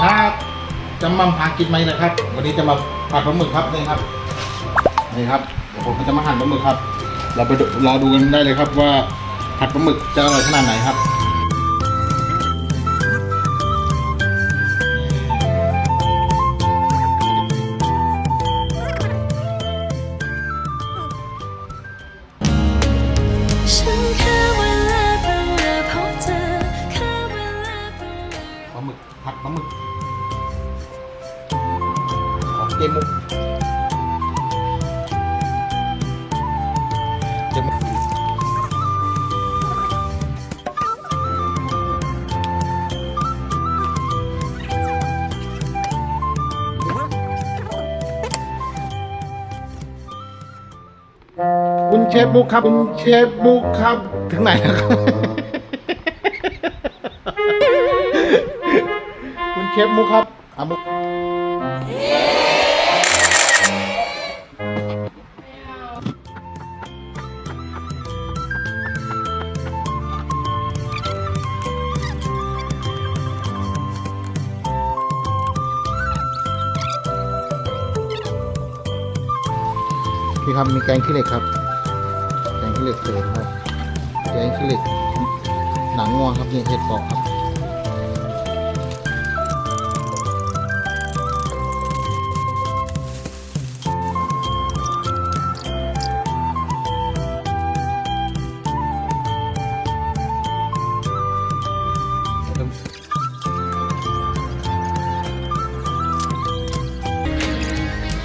ครับจะมัมพากินไหมนะครับ วันนี้จะมาผัดปลาหมึกครับนี่ครับนี่ครับเดี๋ยวผมจะมาหั่นปลาหมึกครับ เราไปรอดูกันได้เลยครับว่าผัดปลาหมึกจะอร่อยขนาดไหนครับ หมึกของเจมุกเจมุกคุณเชฟบุ๊กครับ คุณเชฟบุ๊กครับ ถึงไหนแล้วครับ เชฟมุกครับอามุกพี่ครับมีแกงขี้เหล็กครับ แกงขี้เหล็กเศษครับ แกงขี้เหล็กหนังงัวครับนี่เห็ดปอกครับ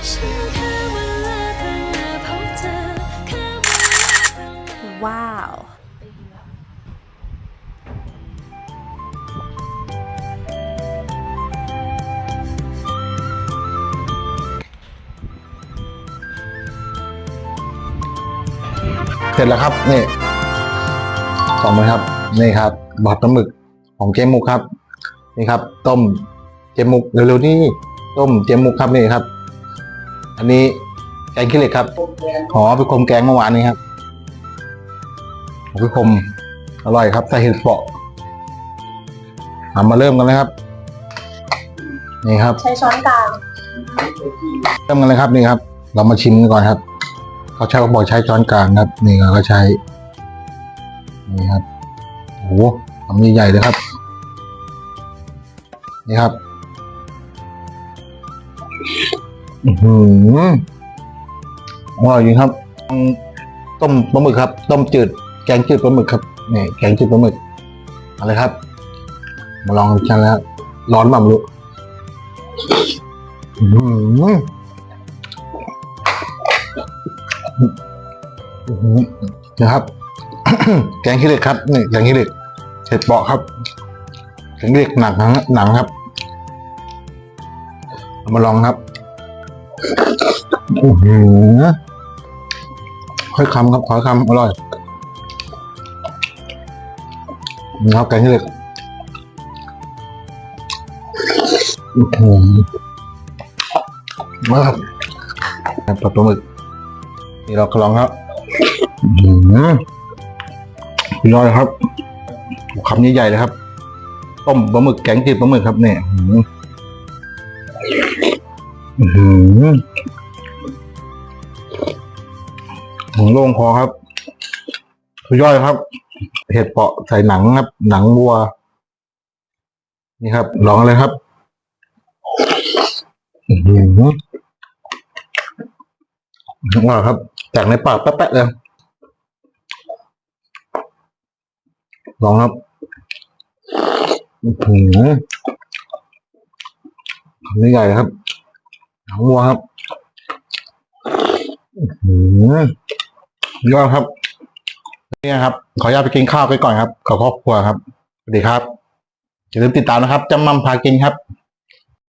วลาเพิ่งมาพบเธอแค่เวลาเพิ่งมาว้าว เสร็จแล้วครับ นี่สองมือครับ นี่ครับบอดปลาหมึกของเจมุกครับ นี่ครับ ต้มเจมุกเร็วๆนี่ต้มเจมุกครับนี่ครับ อันนี้แกงขี้เหล็กครับหอไปคมแกงเมื่อวานนี้ครับไปคมอร่อยครับใส่เห็ดเปาะเอามาเริ่มกันเลยครับ นี่ครับ ใช้ช้อนกลางเริ่มกันเลยครับนี่ครับ เรามาชิมกันก่อนครับ เขาใช้เขาบอกใช้ช้อนกลางครับ นี่เราก็ใช้ นี่ครับโอ้โหทำใหญ่ๆเลยครับ นี่ครับ อือหืออร่อยจริงครับ ต้มปลาหมึกครับ ต้มจืด แกงจืดปลาหมึกครับนี่แกงจืดปลาหมึกอะไรครับ มาลองกันแล้ว ร้อนบ้างไม่รู้อื้อนะครับ แกงขี้เหล็กครับนี่แกงขี้เหล็กเห็ดเปาะครับแกงขี้เหล็กหนังนะหนังครับ มาลองครับ อื้อหือค่อยคำครับขอคำอร่อยนี่ครับแกงขี้เหล็กอื้อหือมาครับปลาปลาหมึกนี่เรากลองครับอืมสุดยอดเลยครับคำใหญ่ๆเลยครับ ต้มปลาหมึกแกงจืดปลาหมึกครับเนี่ย อืมอื้อหือหงโล่งคอครับสุดยอดเลยครับเห็ดเปาะใส่หนังครับ หนังวัว นี่ครับ ลองเลยครับอือหือว้าครับจากในปากแป๊ะๆเลยลองครับหือคำนี้ใหญ่ครับ หนังวัวครับอื้อหือยอดครับนี่ครับ ขออนุญาตไปกินข้าวไปก่อนครับขอครอบครัวครับสวัสดีครับอย่าลืมติดตามนะครับจำมั่มพากินครับ